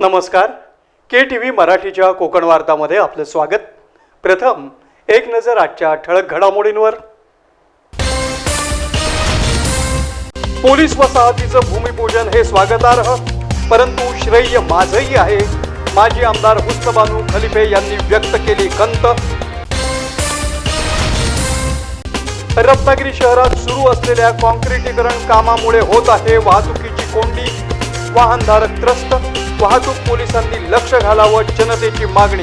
नमस्कार. के T V मराठीच्या कोकण वार्तामध्ये आपलं स्वागत. प्रथम एक नजर आजच्या ठळक घडामोडींवर. पोलीस वसाहतीचं भूमिपूजन हे स्वागतार्ह परंतु श्रेय माझंही आहे. माजी आमदार हुस्तबानू खलिफे यांनी व्यक्त केली खंत रत्नागिरी शहरात सुरू असलेल्या कॉन्क्रिटीकरण कामामुळे होत आहे वाहतुकीची कोंडी. वाहनधारक त्रस्त. वाहतूक पोलिसांनी लक्ष घालावं जनतेची मागणी.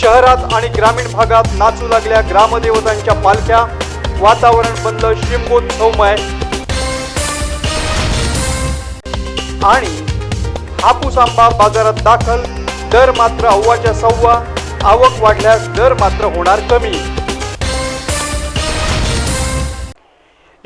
शहरात आणि ग्रामीण भागात नाचू लागल्या ग्रामदेवतांच्या पालख्या वातावरण बनलं शिमगोत्सवमय आणि हापूस आंबा बाजारात दाखल दर मात्र अव्वाच्या सव्वा आवक वाढल्यास दर मात्र होणार कमी.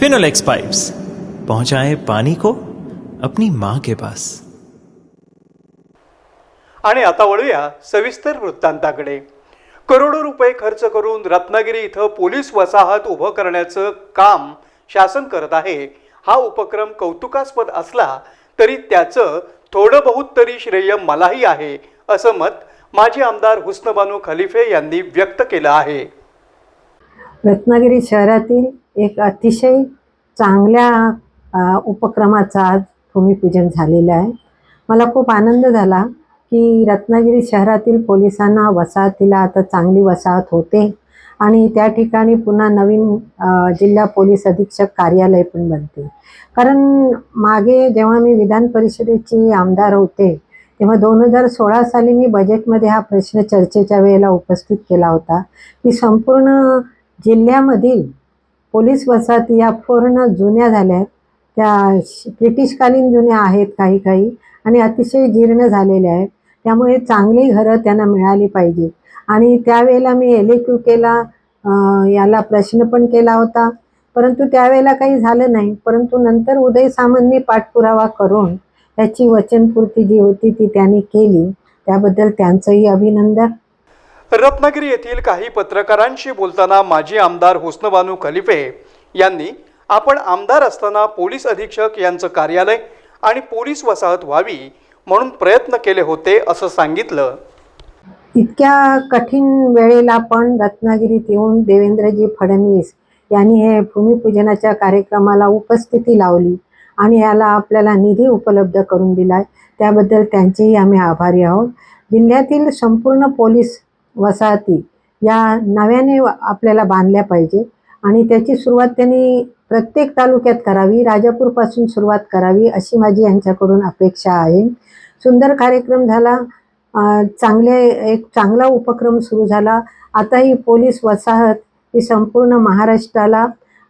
फिनोलेक्स पाइप्स पहुंचाए पानी को अपनी माँ के पास। आणि आता वळूया सविस्तर वृत्तांताकडे. करोडो रुपये खर्च करून रत्नागिरी इथं पोलीस वसाहत उभं करण्याचं काम शासन करत आहे. हा उपक्रम कौतुकास्पद असला तरी त्याचं थोडं बहुत तरी श्रेय मलाही आहे असं मत माजी आमदार हुस्नबानू खलिफे यांनी व्यक्त केलं आहे. रत्नागिरी शहरातील एक अतिशय चांगल्या उपक्रमाचा उपक्रमाचं आज भूमिपूजन झालेलं आहे. मला खूप आनंद झाला की रत्नागिरी शहरातील पोलिसांना वसाहतीला आता चांगली वसाहत होते आणि त्या ठिकाणी पुन्हा नवीन जिल्हा पोलीस अधीक्षक कार्यालय पण बनते. कारण मागे जेव्हा मी विधान परिषदेची आमदार होते तेव्हा दोन हजार सोळा साली मी बजेटमध्ये हा प्रश्न चर्चेच्या वेळेला उपस्थित केला होता की संपूर्ण जिल्ह्यामधील पोलीस वसाहती या पूर्ण जुन्या झाल्या आहेत. त्या श- ब्रिटिशकालीन जुन्या आहेत काही काही आणि अतिशय जीर्ण झालेल्या आहेत. त्यामुळे चांगली घरं त्यांना मिळाली पाहिजे आणि त्यावेळेला मी एल ए क्यू केला याला प्रश्न पण केला होता. परंतु त्यावेळेला काही झालं नाही. परंतु नंतर उदय सामंतनी पाठपुरावा करून त्याची वचनपूर्ती जी होती ती त्यांनी केली. त्याबद्दल त्यांचंही अभिनंदन. रत्नागिरी येथील काही पत्रकारांशी बोलताना माजी आमदार हुस्नबानू खलिफे यांनी आपण आमदार असताना पोलीस अधीक्षक यांचं कार्यालय आणि पोलीस वसाहत व्हावी म्हणून प्रयत्न केले होते असं सांगितलं. इतक्या कठीण वेळेला पण रत्नागिरीत येऊन देवेंद्रजी फडणवीस यांनी हे भूमिपूजनाच्या कार्यक्रमाला उपस्थिती लावली आणि याला आपल्याला निधी उपलब्ध करून दिला त्याबद्दल त्यांचेही आम्ही आभारी आहोत. जिल्ह्यातील संपूर्ण पोलीस वसाहती या नव्याने आपल्याला बांधल्या पाहिजे. आणि त्याची सुरुवात त्यांनी प्रत्येक तालुक्यात करावी राजापूरपासून सुरुवात करावी अशी माझी यांच्याकडून अपेक्षा आहे. सुंदर कार्यक्रम झाला चांगले एक चांगला उपक्रम सुरू झाला. आता ही पोलीस वसाहत ही संपूर्ण महाराष्ट्राला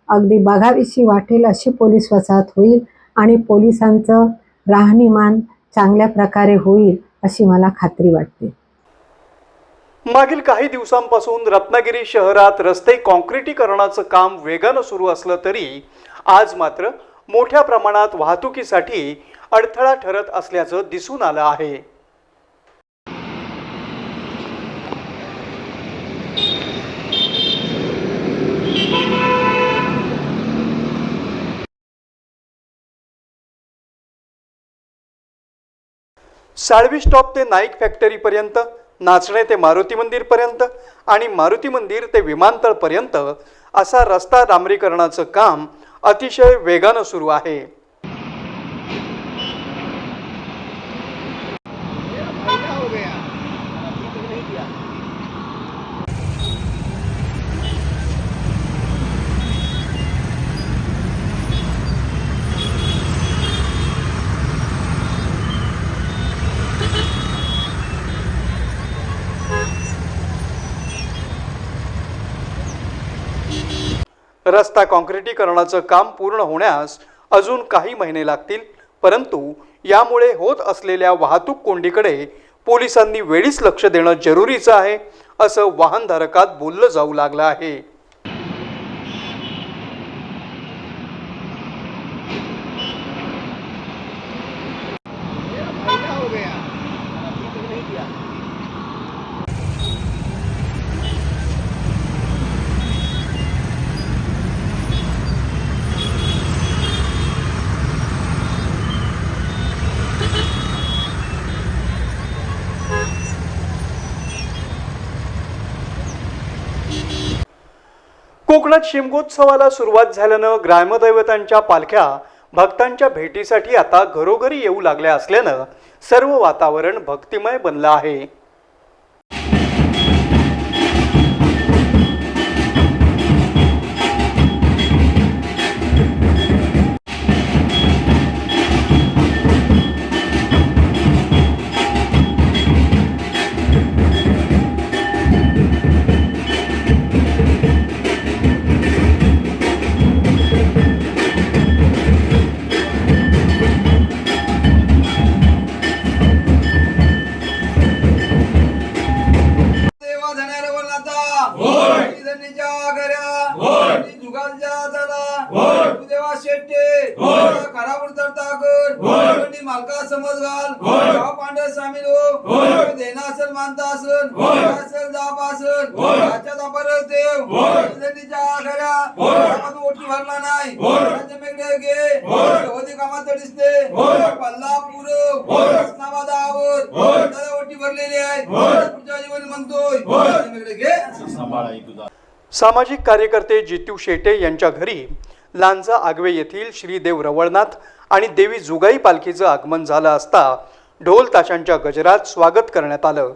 अगदी बघावीशी वाटेल अशी पोलीस वसाहत होईल आणि पोलिसांचं राहणीमान चांगल्या प्रकारे होईल अशी मला खात्री वाटते. मागील काही दिवसांपासून रत्नागिरी शहरात रस्ते कॉन्क्रिटीकरणाचं काम वेगानं सुरू असलं तरी आज मात्र मोठ्या प्रमाणात वाहतुकीसाठी अडथळा ठरत असल्याचं दिसून आलं आहे. साळवी स्टॉप ते नाईक फॅक्टरीपर्यंत नाचणे ते मारुती मंदिरपर्यंत आणि मारुती मंदिर ते विमानतळपर्यंत असा रस्ता डांबरीकरणाचं काम अतिशय वेगानं सुरू आहे. रस्ता काँक्रिटीकरणाचं काम पूर्ण होण्यास अजून काही महिने लागतील परंतु यामुळे होत असलेल्या वाहतूक कोंडीकडे पोलिसांनी वेळीच लक्ष देणं जरुरीचं आहे असं वाहनधारकात बोललं जाऊ लागलं आहे. कोकणात शिमगोत्सवाला सुरुवात झाल्यानं ग्रामदैवतांच्या पालख्या भक्तांच्या भेटीसाठी आता घरोघरी येऊ लागल्या असल्यानं सर्व वातावरण भक्तिमय बनलं आहे. देना असेल मानता असेल असेल जाप असेल देव. ओटी भरला नाही. राज्य मेघडे घे होती कामात दिसते ओटी भरलेली आहे. पुढच्या जीवन म्हणतोय. घे सामाजिक कार्यकर्ते जितू शेटे यांच्या घरी लांजा आगवे येथील श्री देव रवळनाथ आणि देवी जुगाई पालखीचं आगमन झालं असता ढोल ताशांच्या गजरात स्वागत करण्यात आलं.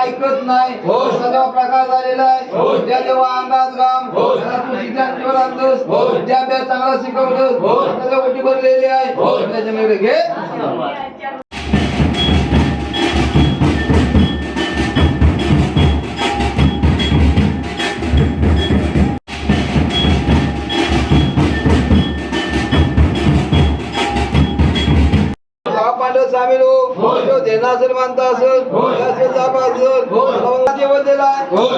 ऐकत नाही. सदैव प्रकार झालेला आहे. त्या देवा अंगात गाम. त्याला तू शिक्षण ठेवलं आणतोस. विद्याभ्यास चांगला शिकवलं त्याला ओटी भरलेली आहे? त्याच्या मेघडे घे. हो देना असेल मानता असेल असेल जाप असेल सर्वांना जेवण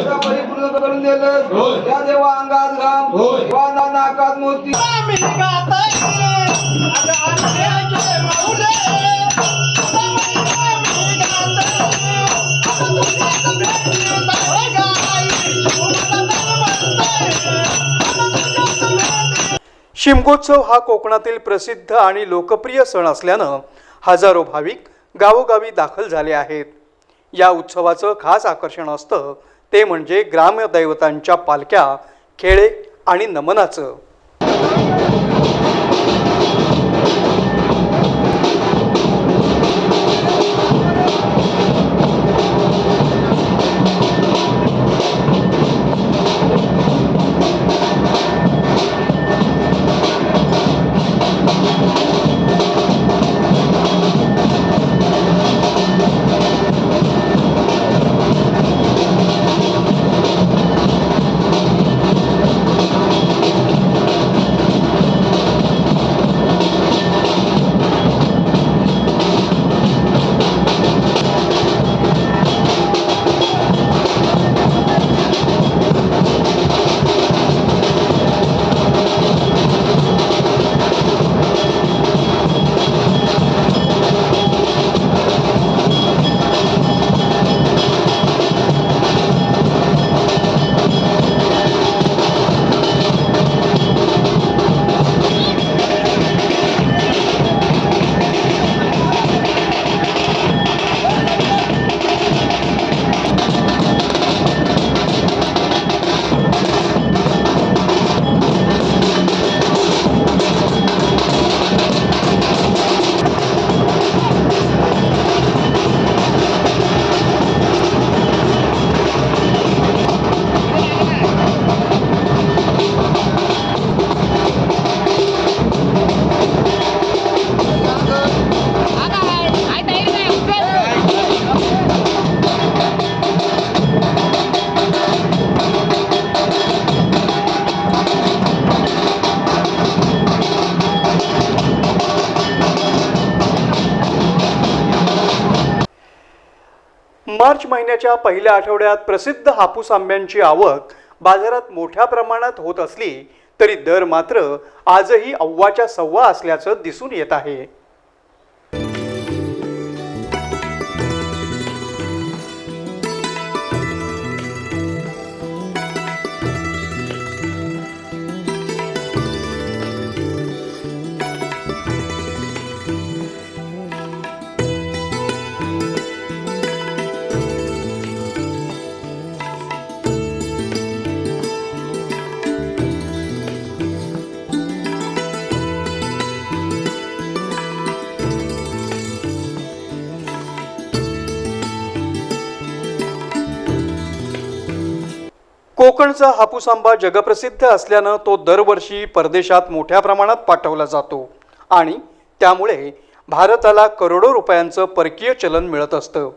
त्या परिपूर्ण करून दिलं त्या देवा अंगात घाम ना- नाकात मोती. शिमगोत्सव हा कोकणातील प्रसिद्ध आणि लोकप्रिय सण असल्यानं हजारो भाविक गावोगावी दाखल झाले आहेत. या उत्सवाचं खास आकर्षण असतं ते म्हणजे ग्रामदैवतांच्या पालख्या खेळे आणि नमनाचं. मार्च महिन्याच्या पहिल्या आठवड्यात प्रसिद्ध हापूस आंब्यांची आवक बाजारात मोठ्या प्रमाणात होत असली तरी दर मात्र आजही अव्वाच्या सव्वा असल्याचं दिसून येत आहे. कोकणचा हापूस आंबा जगप्रसिद्ध असल्यानं तो दरवर्षी परदेशात मोठ्या प्रमाणात पाठवला जातो. आणि त्यामुळे भारताला करोडो रुपयांचं परकीय चलन मिळत असतं.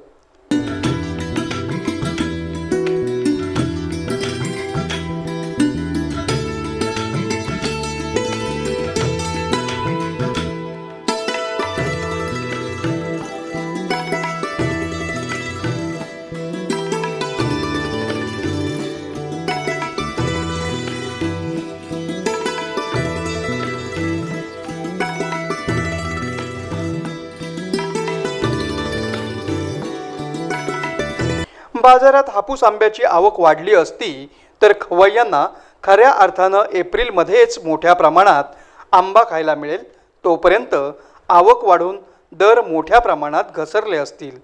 बाजारात हापूस आंब्याची आवक वाढली असती तर खवय्यांना खऱ्या अर्थानं एप्रिलमध्येच मोठ्या प्रमाणात आंबा खायला मिळेल. तोपर्यंत आवक वाढून दर मोठ्या प्रमाणात घसरले असतील.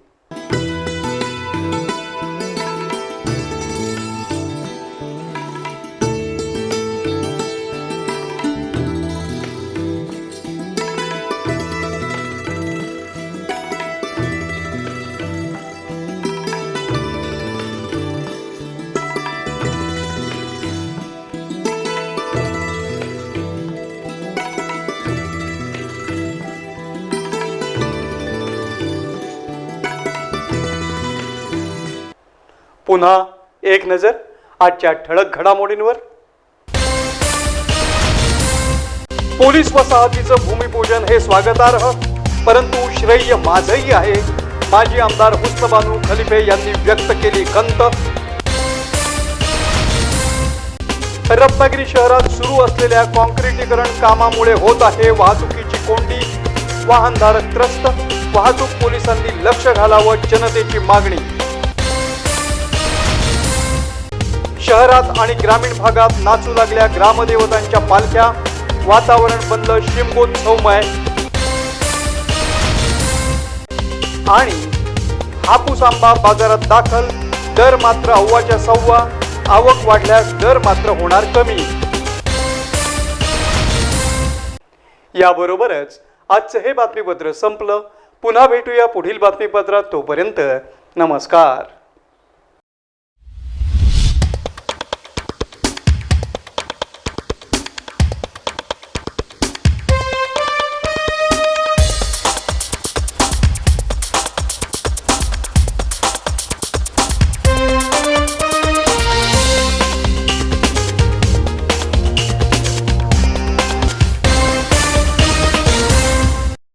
पुन्हा एक नजर आजच्या ठळक घडामोडींवर. पोलीस वसाहतीचं भूमिपूजन हे स्वागतार्ह परंतु श्रेय माझंही आहे. माजी आमदार हुस्नबानू खलिफे यांनी व्यक्त केली खंत. रत्नागिरी शहरात सुरू असलेल्या कॉन्क्रिटीकरण कामामुळे होत आहे वाहतुकीची कोंडी. वाहनधारक त्रस्त वाहतूक पोलिसांनी लक्ष घालावं जनतेची मागणी. शहरात आणि ग्रामीण भागात नाचू लागल्या ग्रामदेवतांच्या पालख्या. वातावरण बनलं शिमगोत्सवमय आणि हापूस आंबा बाजारात दाखल. दर मात्र अव्वाच्या सव्वा. आवक वाढल्यास दर मात्र होणार कमी. याबरोबरच आजचं हे बातमीपत्र संपलं. पुन्हा भेटूया पुढील बातमीपत्रात तोपर्यंत नमस्कार.